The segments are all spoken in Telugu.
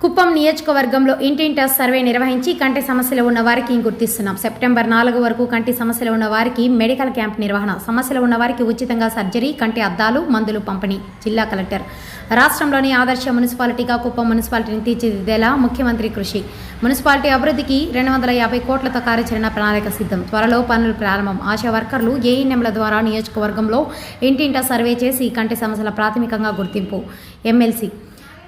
కుప్పం నియోజకవర్గంలో ఇంటింటా సర్వే నిర్వహించి కంటి సమస్యలు ఉన్న వారికి గుర్తిస్తున్నాం? సెప్టెంబర్ నాలుగు వరకు కంటి సమస్యలు ఉన్న వారికి మెడికల్ క్యాంప్ నిర్వహణ సమస్యలు ఉన్న వారికి ఉచితంగా సర్జరీ కంటి అద్దాలు మందులు పంపిణీ జిల్లా కలెక్టర్. రాష్ట్రంలోని ఆదర్శ మున్సిపాలిటీగా కుప్పం మున్సిపాలిటీని తీర్చిదిద్దేలా ముఖ్యమంత్రి కృషి. మున్సిపాలిటీ అభివృద్ధికి రెండు వందల యాభై కోట్లతో కార్యాచరణ ప్రణాళిక సిద్ధం. త్వరలో పనులు ప్రారంభం. ఆశా వర్కర్లు ఏఎన్ఎంల ద్వారా నియోజకవర్గంలో ఇంటింటా సర్వే చేసి కంటి సమస్యల ప్రాథమికంగా గుర్తింపు. ఎమ్మెల్సీ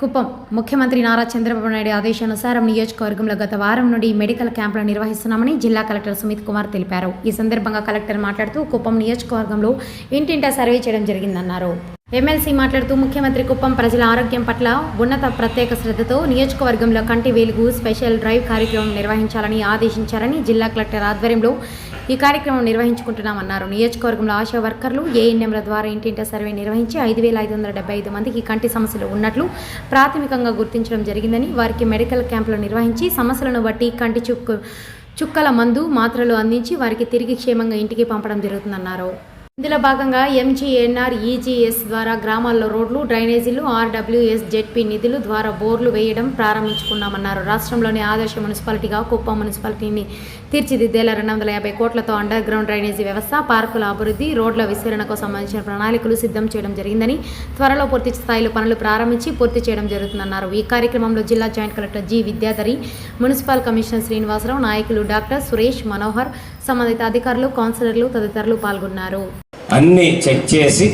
కుప్పం ముఖ్యమంత్రి నారా చంద్రబాబు నాయుడు ఆదేశానుసారం నియోజకవర్గంలో గత వారం నుండి మెడికల్ క్యాంపులు నిర్వహిస్తున్నామని జిల్లా కలెక్టర్ సుమిత్ కుమార్ తెలిపారు. ఈ సందర్భంగా కలెక్టర్ మాట్లాడుతూ కుప్పం నియోజకవర్గంలో ఇంటింటా సర్వే చేయడం జరిగిందన్నారు. ఎమ్మెల్సీ మాట్లాడుతూ ముఖ్యమంత్రి కుప్పం ప్రజల ఆరోగ్యం పట్ల ఉన్నత ప్రత్యేక శ్రద్ధతో నియోజకవర్గంలో కంటి వెలుగు స్పెషల్ డ్రైవ్ కార్యక్రమం నిర్వహించాలని ఆదేశించారని జిల్లా కలెక్టర్ ఆధ్వర్యంలో ఈ కార్యక్రమం నిర్వహించుకుంటున్నామన్నారు. నియోజకవర్గంలో ఆశా వర్కర్లు ఏఎన్ఎంల ద్వారా ఇంటింటా సర్వే నిర్వహించి ఐదు వేల ఐదు వందల డెబ్బై ఐదు మందికి కంటి సమస్యలు ఉన్నట్లు ప్రాథమికంగా గుర్తించడం జరిగిందని వారికి మెడికల్ క్యాంపులు నిర్వహించి సమస్యలను బట్టి కంటి చుక్కు చుక్కల మందు మాత్రలు అందించి వారికి తిరిగి క్షేమంగా ఇంటికి పంపడం జరుగుతుందన్నారు. ఇందులో భాగంగా ఎంజీఎన్ఆర్ ఈజీఎస్ ద్వారా గ్రామాల్లో రోడ్లు డ్రైనేజీలు ఆర్డబ్ల్యూఎస్ జెడ్పీ నిధులు ద్వారా బోర్లు వేయడం ప్రారంభించుకున్నామన్నారు. రాష్ట్రంలోని ఆదర్శ మున్సిపాలిటీగా కుప్పం మున్సిపాలిటీని తీర్చిదిద్దేలా రెండు వందల యాభై కోట్లతో అండర్ గ్రౌండ్ డ్రైనేజీ వ్యవస్థ పార్కుల అభివృద్ధి రోడ్ల విస్తరణకు సంబంధించిన ప్రణాళికలు సిద్ధం చేయడం జరిగిందని త్వరలో పూర్తి స్థాయిలో పనులు ప్రారంభించి పూర్తి చేయడం జరుగుతుందన్నారు. ఈ కార్యక్రమంలో జిల్లా joint collector G Vidyadhari municipal commissioner Srinivasarao నాయకులు డాక్టర్ సురేష్ మనోహర్ సంబంధిత అధికారులు కౌన్సిలర్లు తదితరులు పాల్గొన్నారు. అన్నీ చెక్ చేసి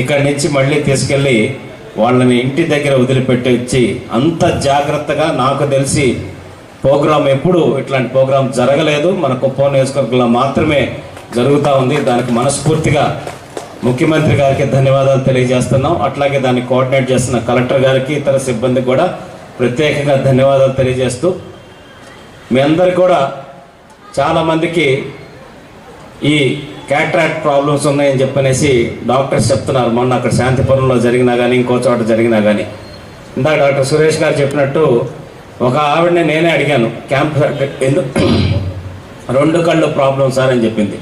ఇక్కడి నుంచి మళ్ళీ తీసుకెళ్ళి వాళ్ళని ఇంటి దగ్గర వదిలిపెట్టి వచ్చి అంత జాగ్రత్తగా నాకు తెలిసి ప్రోగ్రాం ఎప్పుడు ఇట్లాంటి ప్రోగ్రాం జరగలేదు. మన కుప్పం నియోజకవర్గంలో మాత్రమే జరుగుతూ ఉంది. దానికి మనస్ఫూర్తిగా ముఖ్యమంత్రి గారికి ధన్యవాదాలు తెలియజేస్తున్నాం. అట్లాగే దాన్ని కోఆర్డినేట్ చేస్తున్న కలెక్టర్ గారికి ఇతర సిబ్బందికి కూడా ప్రత్యేకంగా ధన్యవాదాలు తెలియజేస్తూ మీ అందరు కూడా చాలామందికి ఈ క్యాట్రాక్ట్ ప్రాబ్లమ్స్ ఉన్నాయని చెప్పనేసి డాక్టర్స్ చెప్తున్నారు. మొన్న అక్కడ శాంతిపురంలో జరిగినా కానీ ఇంకో చోట జరిగినా కానీ ఇందాక డాక్టర్ సురేష్ గారు చెప్పినట్టు ఒక ఆవిడని నేనే అడిగాను. క్యాంప్ ఎందుకు రెండు కళ్ళు ప్రాబ్లం సార్ అని చెప్పింది.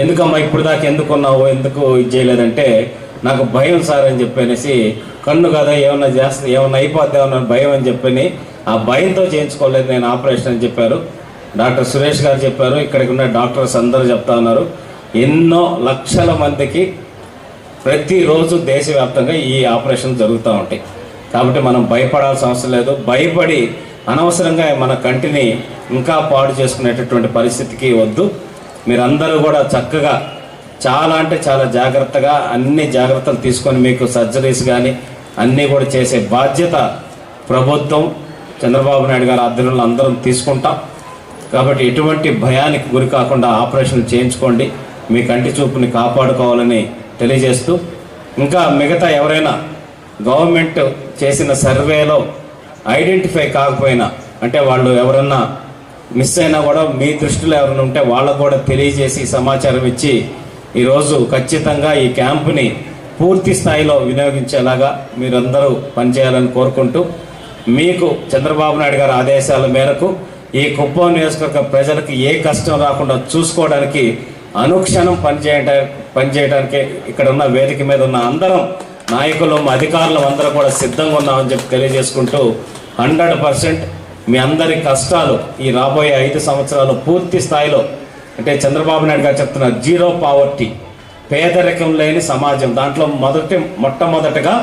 ఎందుకమ్మా ఇప్పుడు దాకా ఎందుకు ఉన్నావు? ఎందుకు ఇది చేయలేదంటే నాకు భయం సార్ అని చెప్పనేసి కన్ను కదా ఏమన్నా చేస్తా ఏమన్నా అయిపోద్దామన్న భయం అని చెప్పని ఆ భయంతో చేయించుకోలేదు నేను ఆపరేషన్ అని చెప్పారు. డాక్టర్ సురేష్ గారు చెప్పారు. ఇక్కడికి ఉన్న డాక్టర్స్ అందరూ చెప్తా ఉన్నారు. ఎన్నో లక్షల మందికి ప్రతిరోజు దేశవ్యాప్తంగా ఈ ఆపరేషన్ జరుగుతూ ఉంటాయి. కాబట్టి మనం భయపడాల్సిన అవసరం లేదు. భయపడి అనవసరంగా మన కంటిని ఇంకా పాడు చేసుకునేటటువంటి పరిస్థితికి వద్దు. మీరందరూ కూడా చక్కగా చాలా అంటే చాలా జాగ్రత్తగా అన్ని జాగ్రత్తలు తీసుకొని మీకు సర్జరీస్ కానీ అన్నీ కూడా చేసే బాధ్యత ప్రభుత్వం చంద్రబాబు నాయుడు గారు ఆధ్వర్యంలో అందరం తీసుకుంటాం. కాబట్టి ఎటువంటి భయానికి గురి కాకుండా ఆపరేషన్ చేయించుకోండి. మీ కంటి చూపుని కాపాడుకోవాలని తెలియజేస్తూ ఇంకా మిగతా ఎవరైనా గవర్నమెంట్ చేసిన సర్వేలో ఐడెంటిఫై కాకపోయినా అంటే వాళ్ళు ఎవరన్నా మిస్ అయినా కూడా మీ దృష్టిలో ఎవరైనా ఉంటే వాళ్ళకు కూడా తెలియజేసి సమాచారం ఇచ్చి ఈరోజు ఖచ్చితంగా ఈ క్యాంపుని పూర్తి స్థాయిలో వినియోగించేలాగా మీరందరూ పనిచేయాలని కోరుకుంటూ మీకు చంద్రబాబు నాయుడు గారి ఆదేశాల మేరకు ఈ కుప్పం నియోజకవర్గ ప్రజలకు ఏ కష్టం రాకుండా చూసుకోవడానికి అనుక్షణం పనిచేయట పనిచేయడానికి ఇక్కడ ఉన్న వేదిక మీద ఉన్న అందరం నాయకులు అధికారులు అందరూ కూడా సిద్ధంగా ఉన్నామని చెప్పి తెలియజేసుకుంటూ హండ్రెడ్ పర్సెంట్ మీ అందరి కష్టాలు ఈ రాబోయే ఐదు సంవత్సరాలు పూర్తి స్థాయిలో అంటే చంద్రబాబు నాయుడు గారు చెప్తున్న జీరో పావర్టీ పేదరికం లేని సమాజం దాంట్లో మొదటి మొట్టమొదటగా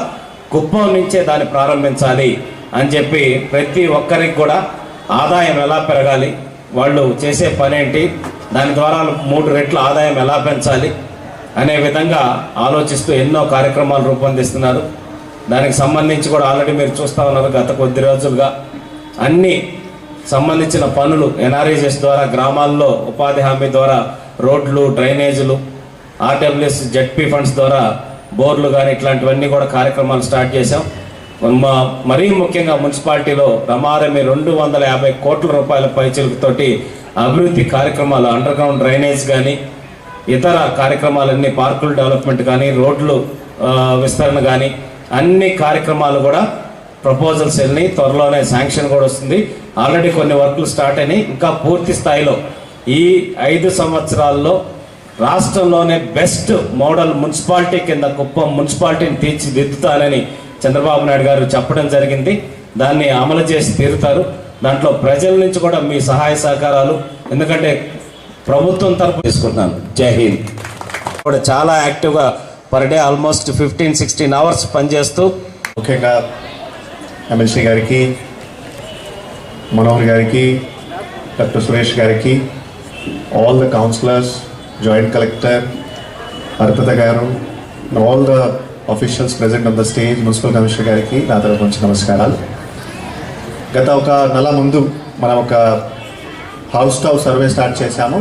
కుప్పం నుంచే దాన్ని ప్రారంభించాలి అని చెప్పి ప్రతి ఒక్కరికి కూడా ఆదాయం ఎలా పెరగాలి వాళ్ళు చేసే పనేంటి దాని ద్వారా మూడు రెట్ల ఆదాయం ఎలా పెంచాలి అనే విధంగా ఆలోచిస్తూ ఎన్నో కార్యక్రమాలు రూపొందిస్తున్నారు. దానికి సంబంధించి కూడా ఆల్రెడీ మీరు చూస్తూ ఉన్నారు గత కొద్ది రోజులుగా. అన్ని సంబంధించిన పనులు ఎన్ఆర్ఈజెస్ ద్వారా గ్రామాల్లో ఉపాధి హామీ ద్వారా రోడ్లు డ్రైనేజీలు ఆర్డబ్ల్యూఎస్ జెడ్పీ ఫండ్స్ ద్వారా బోర్లు కానీ ఇట్లాంటివన్నీ కూడా కార్యక్రమాలు స్టార్ట్ చేశాం. మా మరీ ముఖ్యంగా మున్సిపాలిటీలో రమారమి రెండు వందల యాభై కోట్ల రూపాయల పైచిలుకతోటి అభివృద్ధి కార్యక్రమాలు అండర్ గ్రౌండ్ డ్రైనేజ్ కానీ ఇతర కార్యక్రమాలన్నీ పార్కుల డెవలప్మెంట్ కానీ రోడ్లు విస్తరణ కానీ అన్ని కార్యక్రమాలు కూడా ప్రపోజల్స్ వెళ్ళి త్వరలోనే శాంక్షన్ కూడా వస్తుంది. ఆల్రెడీ కొన్ని వర్కులు స్టార్ట్ అయినాయి. ఇంకా పూర్తి స్థాయిలో ఈ ఐదు సంవత్సరాల్లో రాష్ట్రంలోనే బెస్ట్ మోడల్ మున్సిపాలిటీ కింద కుప్పం మున్సిపాలిటీని తీర్చిదిద్దుతానని చంద్రబాబు నాయుడు గారు చెప్పడం జరిగింది. దాన్ని అమలు చేసి తీరుతారు. దాంట్లో ప్రజల నుంచి కూడా మీ సహాయ సహకారాలు ఎందుకంటే ప్రభుత్వం తరపు తీసుకుంటున్నాను. జై హింద్. కూడా చాలా యాక్టివ్గా per day almost fifteen sixteen hours పనిచేస్తూ ముఖ్యంగా ఎమ్మెల్సీ గారికి మనోహర్ గారికి డాక్టర్ సురేష్ గారికి all the councillors joint collector Arpita గారు all the officials present on the stage municipal commissioner గారికి నా తరపు నుంచి నమస్కారాలు. గత ఒక నెల ముందు మనం ఒక హౌస్ టు సర్వే స్టార్ట్ చేశాము.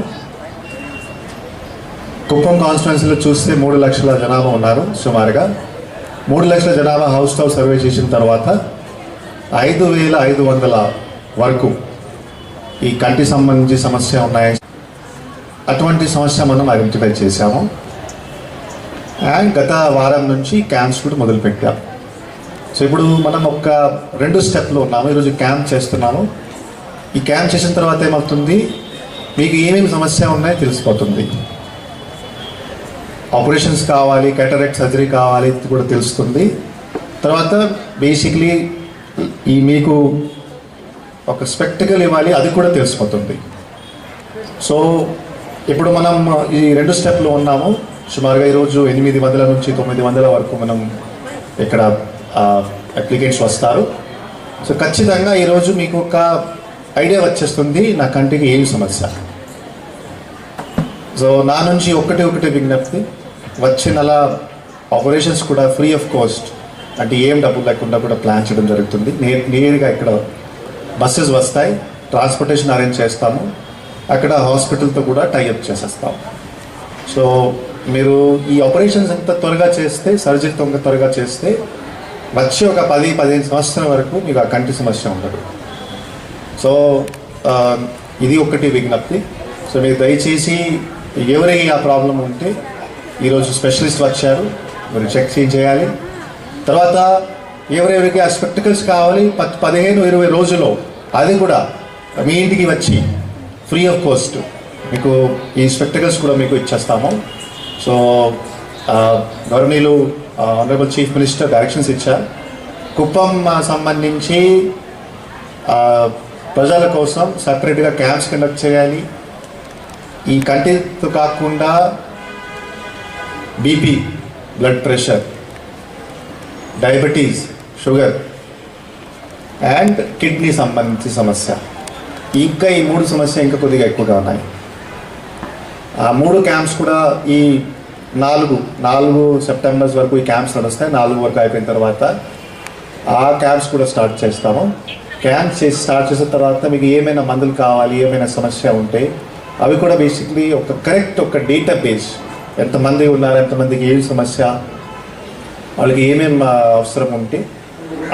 కుప్పం కాన్స్టిట్యున్సీలో చూస్తే మూడు లక్షల జనాభా ఉన్నారు సుమారుగా. మూడు లక్షల జనాభా హౌస్ టవ్ సర్వే చేసిన తర్వాత ఐదు వేల ఐదు వందల వరకు ఈ కంటి సంబంధించి సమస్య ఉన్నాయి అటువంటి సమస్య మనం ఐడెంటిఫై చేశాము. అండ్ గత వారం నుంచి క్యాంప్స్ కూడా మొదలుపెట్టాము సో ఇప్పుడు మనం ఒక రెండు స్టెప్లో ఉన్నాము. ఈరోజు క్యాంప్ చేస్తున్నాము. ఈ క్యాంప్ చేసిన తర్వాత ఏమవుతుంది? మీకు ఏమేమి సమస్య ఉన్నాయో తెలిసిపోతుంది. ఆపరేషన్స్ కావాలి క్యాటరాక్ట్ సర్జరీ కావాలి కూడా తెలుస్తుంది. తర్వాత బేసిక్లీ ఈ మీకు ఒక స్పెక్టికల్ ఇవ్వాలి అది కూడా తెలిసిపోతుంది. సో ఇప్పుడు మనం ఈ రెండు స్టెప్లో ఉన్నాము. సుమారుగా ఈరోజు ఎనిమిది వందల నుంచి తొమ్మిది వందల వరకు మనం ఇక్కడ అప్లికెంట్స్ వస్తారు. సో ఖచ్చితంగా ఈరోజు మీకు ఒక ఐడియా వచ్చేస్తుంది. నా కంటికి ఏం సమస్య? సో నా నుంచి ఒకటి ఒకటి విజ్ఞప్తి. వచ్చే నెల ఆపరేషన్స్ కూడా ఫ్రీ ఆఫ్ కాస్ట్ అంటే ఏం డబ్బులు లేకుండా కూడా ప్లాన్ చేయడం జరుగుతుంది. నే నేరుగా ఇక్కడ బస్సెస్ వస్తాయి. ట్రాన్స్పోర్టేషన్ అరేంజ్ చేస్తాము. అక్కడ హాస్పిటల్తో కూడా టైఅప్ చేసేస్తాం సో మీరు ఈ ఆపరేషన్స్ ఎంత త్వరగా చేస్తే సర్జరీ తొంగ త్వరగా చేస్తే వచ్చే ఒక పది పదిహేను సంవత్సరాల వరకు మీకు ఆ కంటి సమస్య ఉండదు. సో ఇది ఒకటి విజ్ఞప్తి. సో మీరు దయచేసి ఎవరికి ఆ ప్రాబ్లం ఉంటే ఈరోజు స్పెషలిస్ట్ వచ్చారు మీరు చెక్ చేయాలి. తర్వాత ఎవరెవరికి ఆ స్పెక్టికల్స్ కావాలి పత్ పదిహేను ఇరవై రోజుల్లో అది కూడా మీ ఇంటికి వచ్చి ఫ్రీ ఆఫ్ కాస్ట్ మీకు ఈ స్పెక్టికల్స్ కూడా మీకు ఇచ్చేస్తాము. సో గవర్నీలు ఆనరబుల్ చీఫ్ మినిస్టర్ డైరెక్షన్స్ ఇచ్చారు. కుప్పం సంబంధించి ప్రజల కోసం సపరేట్గా క్యాంప్స్ కండక్ట్ చేయాలి. ఈ కంటితో కాకుండా BP blood pressure diabetes sugar and kidney సంబంధించి సమస్య. ఇంకా ఈ మూడు సమస్య ఇంకా కొద్దిగా ఎక్కువగా ఉన్నాయి. ఆ మూడు క్యాంప్స్ కూడా ఈ నాలుగు నాలుగు సెప్టెంబర్స్ వరకు ఈ క్యాంప్స్ నడుస్తాయి. నాలుగు వరకు అయిపోయిన తర్వాత ఆ క్యాంప్స్ కూడా స్టార్ట్ చేస్తాము. క్యాంప్స్ చేసి స్టార్ట్ చేసిన తర్వాత మీకు ఏమైనా మందులు కావాలి ఏమైనా సమస్య ఉంటే అవి కూడా బేసిక్లీ ఒక కరెక్ట్ ఒక డేటా బేస్ ఎంతమంది ఉన్నారు ఎంతమందికి ఏం సమస్య వాళ్ళకి ఏమేం అవసరం ఉంటే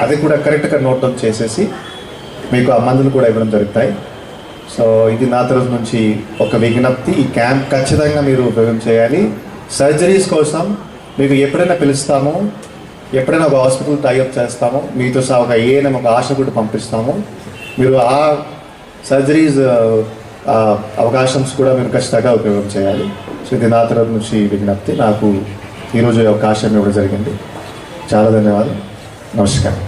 అది కూడా కరెక్ట్గా నోట్ డౌన్ చేసేసి మీకు ఆ మందులు కూడా ఇవ్వడం జరుగుతాయి. సో ఇది నా తరఫు నుంచి ఒక విజ్ఞప్తి. ఈ క్యాంప్ ఖచ్చితంగా మీరు ఉపయోగం చేయాలి. సర్జరీస్ కోసం మీకు ఎప్పుడైనా పిలుస్తాము? ఎప్పుడైనా ఒక హాస్పిటల్ టైఅప్ చేస్తాము? మీతో సహా ఒక ఏఎన్ఎం ఒక ఆశ కూడా పంపిస్తాము. మీరు ఆ సర్జరీస్ అవకాశం కూడా మీరు ఖచ్చితంగా ఉపయోగం చేయాలి. సో ఇది నా తరఫు నుంచి విజ్ఞప్తి. నాకు ఈరోజు అవకాశం ఇవ్వడం జరిగింది. చాలా ధన్యవాదాలు. నమస్కారం.